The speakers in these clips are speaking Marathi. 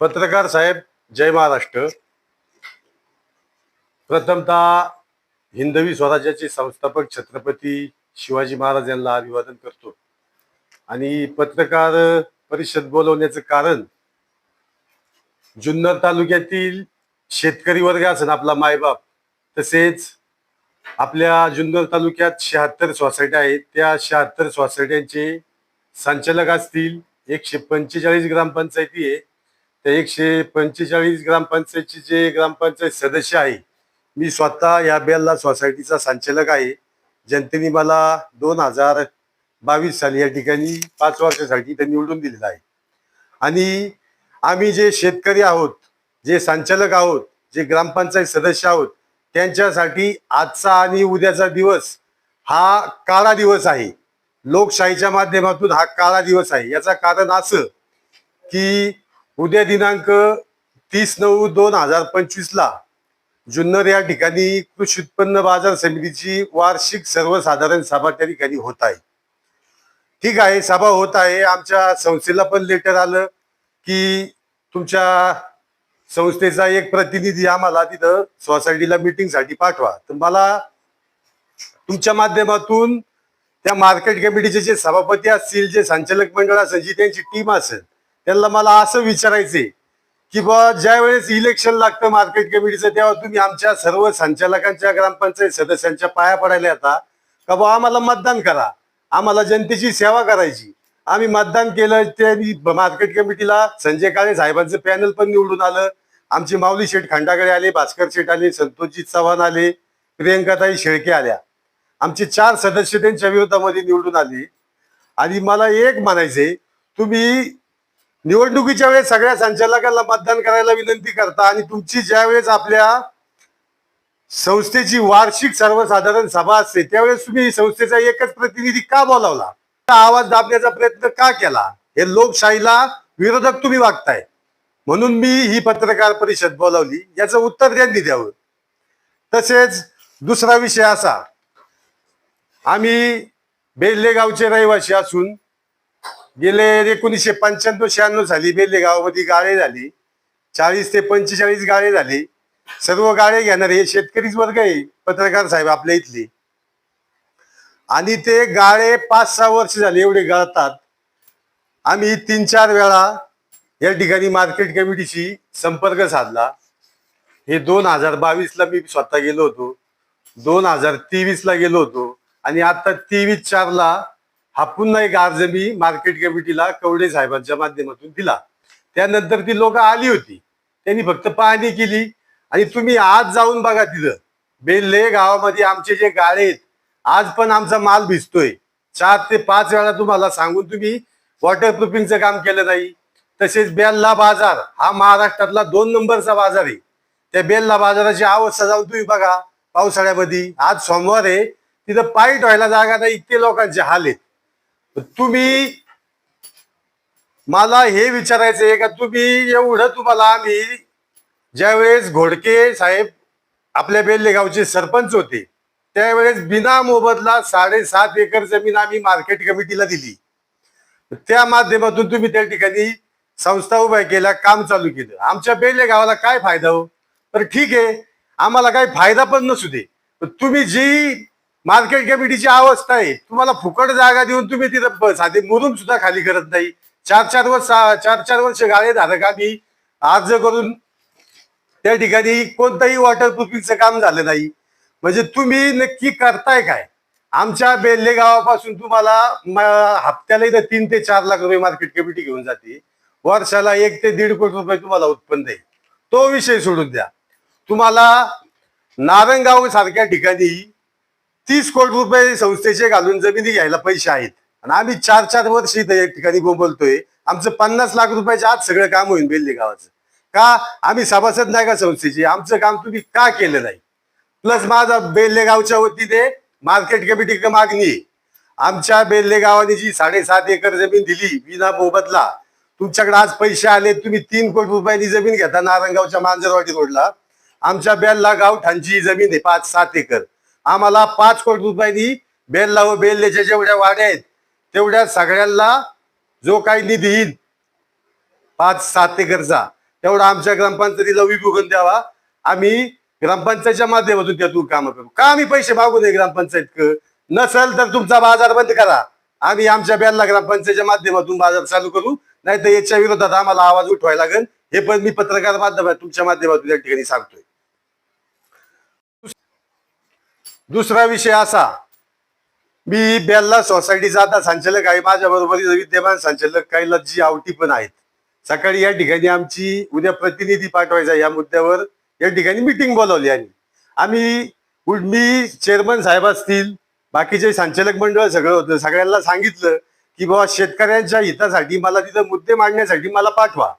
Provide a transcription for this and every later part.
पत्रकार साहेब जय महाराष्ट्र. प्रथमतः हिंदवी स्वराज्याचे संस्थापक छत्रपती शिवाजी महाराज यांना अभिवादन करतो. आणि पत्रकार परिषद बोलवण्याचं कारण जुन्नर तालुक्यातील शेतकरी वर्ग असेल आपला मायबाप तसेच आपल्या जुन्नर तालुक्यात शहात्तर सोसायट्या आहेत. त्या शहात्तर सोसायट्यांचे संचालक असतील एकशे पंचेचाळीस ग्रामपंचायती आहे. त्या एकशे पंचेचाळीस ग्रामपंचायतचे जे ग्रामपंचायत सदस्य आहे मी स्वतः या बेल्ला सोसायटीचा संचालक आहे. जनतेने मला दोन हजार बावीस साली या ठिकाणी पाच वर्षासाठी इथे निवडून दिलेलं आहे. आणि आम्ही जे शेतकरी आहोत जे संचालक आहोत जे ग्रामपंचायत सदस्य आहोत त्यांच्यासाठी आजचा आणि उद्याचा दिवस हा काळा दिवस आहे. लोकशाहीच्या माध्यमातून हा काळा दिवस आहे. याचा कारण असं की उद्या दिनांक तीस नऊ दोन हजार पंचवीस ला जुन्नर या ठिकाणी कृषी उत्पन्न बाजार समितीची वार्षिक सर्वसाधारण सभा त्या ठिकाणी होत आहे. ठीक आहे सभा होत आहे. आमच्या संस्थेला पण लेटर आलं की तुमच्या संस्थेचा एक प्रतिनिधी आम्हाला तिथं सोसायटीला मीटिंगसाठी पाठवा. तर मला तुमच्या माध्यमातून त्या मार्केट कमिटीचे जे सभापती असतील जे संचालक मंडळ असेल जी त्यांची टीम असेल त्यांना मला असं विचारायचंय की बा ज्या वेळेस इलेक्शन लागतं मार्केट कमिटीचं तेव्हा तुम्ही आमच्या सर्व संचालकांच्या ग्रामपंचायत सदस्यांच्या पाया पडायला येता का बा आम्हाला मतदान करा. आम्हाला जनतेची सेवा करायची. आम्ही मतदान केलं ते मार्केट कमिटीला संजय काळे साहेबांचं पॅनल पण निवडून आलं. आमची माऊली शेठ खंडाकडे आले भास्कर शेठ आले संतोषजी चव्हाण आले प्रियंकाताई शेळके आल्या. आमचे चार सदस्य त्यांच्या विरोधामध्ये निवडून आले. आणि मला एक म्हणायचंय तुम्ही निवडणुकीच्या वेळेस सगळ्या संचालकांना मतदान करायला विनंती करता आणि तुमची ज्यावेळेस आपल्या संस्थेची वार्षिक सर्वसाधारण सभा असते त्यावेळेस तुम्ही संस्थेचा एकच प्रतिनिधी का बोलावला? आवाज दाबण्याचा प्रयत्न का केला? हे लोकशाहीला विरोधक तुम्ही वागताय. म्हणून मी ही पत्रकार परिषद बोलावली याचं उत्तर त्यांनी द्यावं. तसेच दुसरा विषय असा. आम्ही बेल्ले गावचे रहिवासी असून गेले एकोणीसशे पंच्याण्णव शहाण्णव साली बेल्ले गावामध्ये गाळे झाली चाळीस ते पंचेचाळीस गाळे झाले. सर्व गाळे घेणारे हे शेतकरीच वर्ग आहे पत्रकार साहेब आपल्या इथले. आणि ते गाळे पाच सहा वर्ष झाले एवढे गळतात. आम्ही तीन चार वेळा या ठिकाणी मार्केट कमिटीशी संपर्क साधला. हे दोन हजार बावीसला मी स्वतः गेलो होतो. दोन हजार तेवीसला गेलो होतो. आणि आता तेवीस चारला हा पुन्हा एक अर्ज मी मार्केट कमिटीला कवडे साहेबांच्या माध्यमातून दिला. त्यानंतर ती लोक आली होती. त्यांनी फक्त पाहणी केली. आणि तुम्ही आज जाऊन बघा तिथं. बेल्ले गावामध्ये आमचे जे गाळे आहेत आज पण आमचा माल भिजतोय. चार ते पाच वेळा तुम्हाला सांगून तुम्ही वॉटरप्रुफिंगचं काम केलं नाही. तसेच बेल्ला बाजार हा महाराष्ट्रातला दोन नंबरचा बाजार आहे. त्या बेल्ला बाजाराची अवस्था जाऊन तुम्ही बघा. पावसाळ्यामध्ये आज सोमवार आहे. तिथं पायी व्हायला जागा नाही इतके लोकांचे हाल आहेत. तुम्ही मला हे विचारायचं आहे का? तुम्ही एवढं तुम्हाला आम्ही ज्यावेळेस घोडके साहेब आपल्या बेल्लेगावचे सरपंच होते त्यावेळेस बिना मोबदला साडेसात एकर जमीन आम्ही मार्केट कमिटीला दिली. त्या माध्यमातून तुम्ही त्या ठिकाणी संस्था उभ्या केल्या काम चालू केलं. आमच्या बेल्ले गावाला काय फायदा हो? तर ठीक आहे आम्हाला काही फायदा पण नसू दे. तुम्ही जी मार्केट कमिटीची अवस्था आहे. तुम्हाला फुकट जागा देऊन तुम्ही तिथं साधे मुरुम सुद्धा खाली करत नाही. चार चार वर्ष चार चार वर्ष गाळे धारकांनी अर्ज करून त्या ठिकाणी कोणतंही वॉटरप्रुफिंगचं काम झालं नाही. म्हणजे तुम्ही नक्की करताय काय? आमच्या बेल्ले गावापासून तुम्हाला हप्त्याला इथं तीन ते चार लाख रुपये मार्केट कमिटी घेऊन जाते. वर्षाला एक ते दीड कोटी रुपये तुम्हाला उत्पन्न आहे. तो विषय सोडून द्या. तुम्हाला नारंगाव सारख्या ठिकाणी तीस कोटी रुपये संस्थेचे घालून जमिनी घ्यायला पैसे आहेत. आणि आम्ही चार चार वर्ष इथं एक ठिकाणी बोलतोय आमचं पन्नास लाख रुपयाच्या आज सगळं काम होईल बेल्ले गावाचं. का? आम्ही सभासद नाही का संस्थेचे? आमचं काम तुम्ही का केलं नाही? प्लस माझा बेल्ले गावच्या वतीने मार्केट कमिटी मागणी आहे. आमच्या बेल्ले गावाने जी साडेसात एकर जमीन दिली विना मोबदला तुमच्याकडे आज पैसे आले तुम्ही तीन कोटी रुपयांनी जमीन घेता नारायणगावच्या मांजरवाडी रोडला. आमच्या बेल्ला गावठांची जमीन आहे पाच सात एकर. आम्हाला पाच कोटी रुपयांनी बेल्ला व बेल्लेच्या जेवढ्या वाड्या आहेत तेवढ्या सगळ्यांना जो काही निधी येईल पाच सात एकरचा तेवढा आमच्या ग्रामपंचायतीला विभुगून द्यावा. आम्ही ग्रामपंचायतच्या माध्यमातून त्यातून कामं करू. का आम्ही पैसे मागू नये ग्रामपंचायत नसेल तर तुमचा बाजार बंद करा. आम्ही आमच्या बेलला ग्रामपंचायतच्या माध्यमातून बाजार चालू करू. नाही तर याच्या विरोधात आम्हाला आवाज उठवायला लागेल. हे पण मी पत्रकार माध्यमात तुमच्या माध्यमातून या ठिकाणी सांगतोय. दुसरा विषय असा. मी बेल्ला सोसायटीचा आता संचालक आहे. माझ्या बरोबर विद्यमान संचालक काही लज्जी आवटी पण आहेत. सकाळी या ठिकाणी आमची उद्या प्रतिनिधी पाठवायचा या मुद्द्यावर या ठिकाणी मिटिंग बोलावली आणि आम्ही मी चेअरमन साहेब असतील बाकीचे संचालक मंडळ सगळं होतं. सगळ्यांना सांगितलं की बाबा शेतकऱ्यांच्या हितासाठी मला तिथं मुद्दे मांडण्यासाठी मला पाठवा.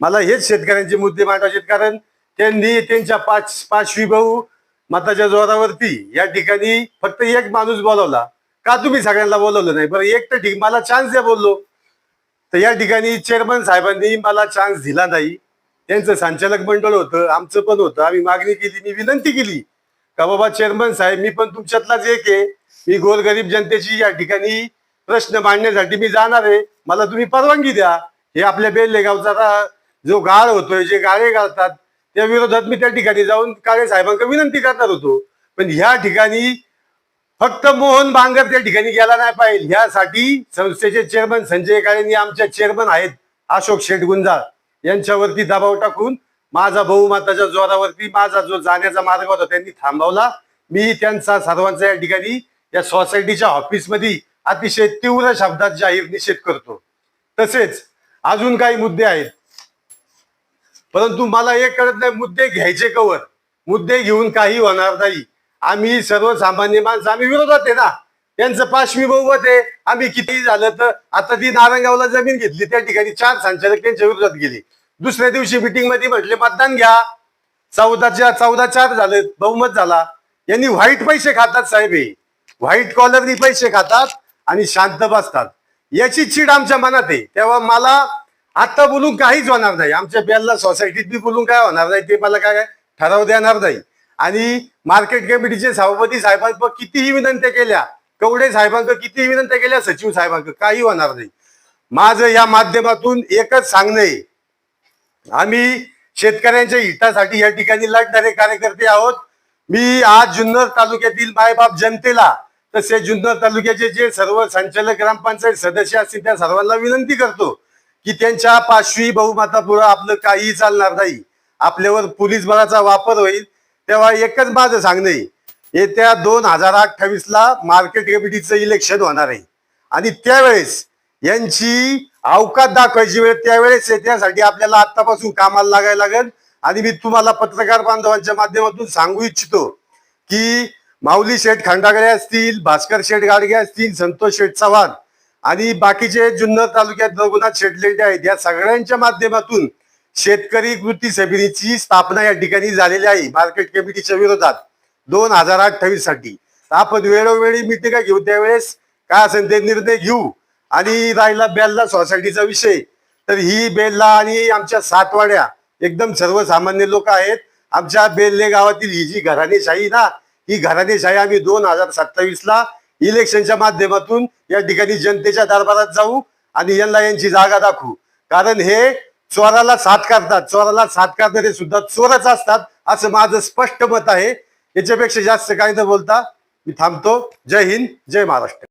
मला हेच शेतकऱ्यांचे मुद्दे मांडवायचे कारण त्यांनी त्यांच्या पाच पाचवी भाऊ मताच्या जोरावरती या ठिकाणी फक्त एक माणूस बोलवला. का तुम्ही सगळ्यांना बोलवलं नाही? बरं एक तर ठीक मला चान्स द्या बोललो. तर या ठिकाणी चेअरमन साहेबांनी मला चान्स दिला नाही. त्यांचं संचालक मंडळ होतं आमचं पण होतं. आम्ही मागणी केली मी विनंती केली. का बाबा चेअरमन साहेब मी पण तुमच्यातलाच एक आहे. मी गोरगरीब जनतेची या ठिकाणी प्रश्न मांडण्यासाठी मी जाणार आहे. मला तुम्ही परवानगी द्या. हे आपल्या बेल्ले गावचा जो गाळ होतोय जे गाळे गाळतात त्या विरोधात मी त्या ठिकाणी जाऊन काळे साहेबांकडे विनंती करणार होतो. पण ह्या ठिकाणी फक्त मोहन बांगर त्या ठिकाणी गेला नाही पाहिजे. ह्यासाठी संस्थेचे चेअरमन संजय काळेंनी आमच्या चेअरमन आहेत अशोक शेटगुंजा यांच्यावरती दबाव टाकून माझा बहुमताच्या जोरावरती माझा जो जाण्याचा मार्ग होता त्यांनी थांबवला. मी त्यांचा सर्वांचा या ठिकाणी या सोसायटीच्या ऑफिसमध्ये अतिशय तीव्र शब्दात जाहीर निषेध करतो. तसेच अजून काही मुद्दे आहेत. परंतु मला हे कळत नाही मुद्दे घ्यायचे कवर मुद्दे घेऊन काही होणार नाही. आम्ही सर्वसामान्य माणसं आम्ही विरोधात आहे ना. त्यांचं पाचवी बहुमत आहे. आम्ही किती झालं तर आता ती नारंगावला जमीन घेतली. त्या ठिकाणी चार संचालक त्यांच्या विरोधात गेले. दुसऱ्या दिवशी मिटिंगमध्ये म्हटले मतदान घ्या. चौदाच्या चौदा चार झालं बहुमत झाला. यांनी व्हाईट पैसे खातात साहेब हे. व्हाईट कॉलरनी पैसे खातात आणि शांत बसतात. याची चीड आमच्या मनात आहे. तेव्हा मला आता बोलून काहीच होणार नाही. आमच्या बेलला सोसायटीत बी बोलून काय होणार नाही ते मला काय ठराव देणार नाही. आणि मार्केट कमिटीचे सभापती साहेबांक कितीही विनंत्या केल्या कवडे साहेबांक कितीही विनंत्या केल्या सचिव साहेबांक काही होणार नाही. माझं या माध्यमातून एकच सांगणं आहे आम्ही शेतकऱ्यांच्या हितासाठी या ठिकाणी लढणारे कार्यकर्ते आहोत. मी आज जुन्नर तालुक्यातील मायबाप जनतेला तसे जुन्नर तालुक्याचे जे सर्व संचालक ग्रामपंचायत सदस्य असतील त्या सर्वांना विनंती करतो. की त्यांच्या पाशवी बहुमतापुढं आपलं काहीही चालणार नाही. आपल्यावर पोलीस बळाचा वापर होईल. तेव्हा एकच माझं सांगणं येत्या दोन हजार अठ्ठावीस ला मार्केट कमिटीचं इलेक्शन होणार आहे. आणि त्यावेळेस यांची अवकात दाखवायची वेळ त्यावेळेस आहे. त्यासाठी आपल्याला आतापासून कामाला लागायला लागेल. आणि मी तुम्हाला पत्रकार बांधवांच्या माध्यमातून सांगू इच्छितो की माऊली शेठ खंडागळे असतील भास्कर शेठ गाडगे असतील संतोष शेठ चव्हाण आणि बाकीचे जुन्नर तालुक्यात रघुनाथ शेठ आहेत. या सगळ्यांच्या माध्यमातून शेतकरी कृती समितीची स्थापना या ठिकाणी झालेली आहे. मार्केट कमिटीच्या विरोधात दोन हजार अठ्ठावीससाठी आपण वेळोवेळी मिटिंगा घेऊ त्यावेळेस काय असेल ते निर्णय घेऊ आणि राहिला बेल्ला सोसायटीचा विषय. तर ही बेल्ला आणि आमच्या सातवाड्या एकदम सर्वसामान्य लोक आहेत. आमच्या बेल्ले गावातील ही जी घराणेशाही ना ही घराणेशाही आम्ही दोन हजार सत्तावीस ला इलेक्शनच्या माध्यमातून या ठिकाणी जनतेच्या दरबारात जाऊ आणि यांना यांची जागा दाखवू. कारण हे चोराला साथ करतात. चोराला साथ करणारे सुद्धा चोरच असतात असं माझं स्पष्ट मत आहे. याच्यापेक्षा जास्त काही न बोलता मी थांबतो. जय हिंद जय महाराष्ट्र.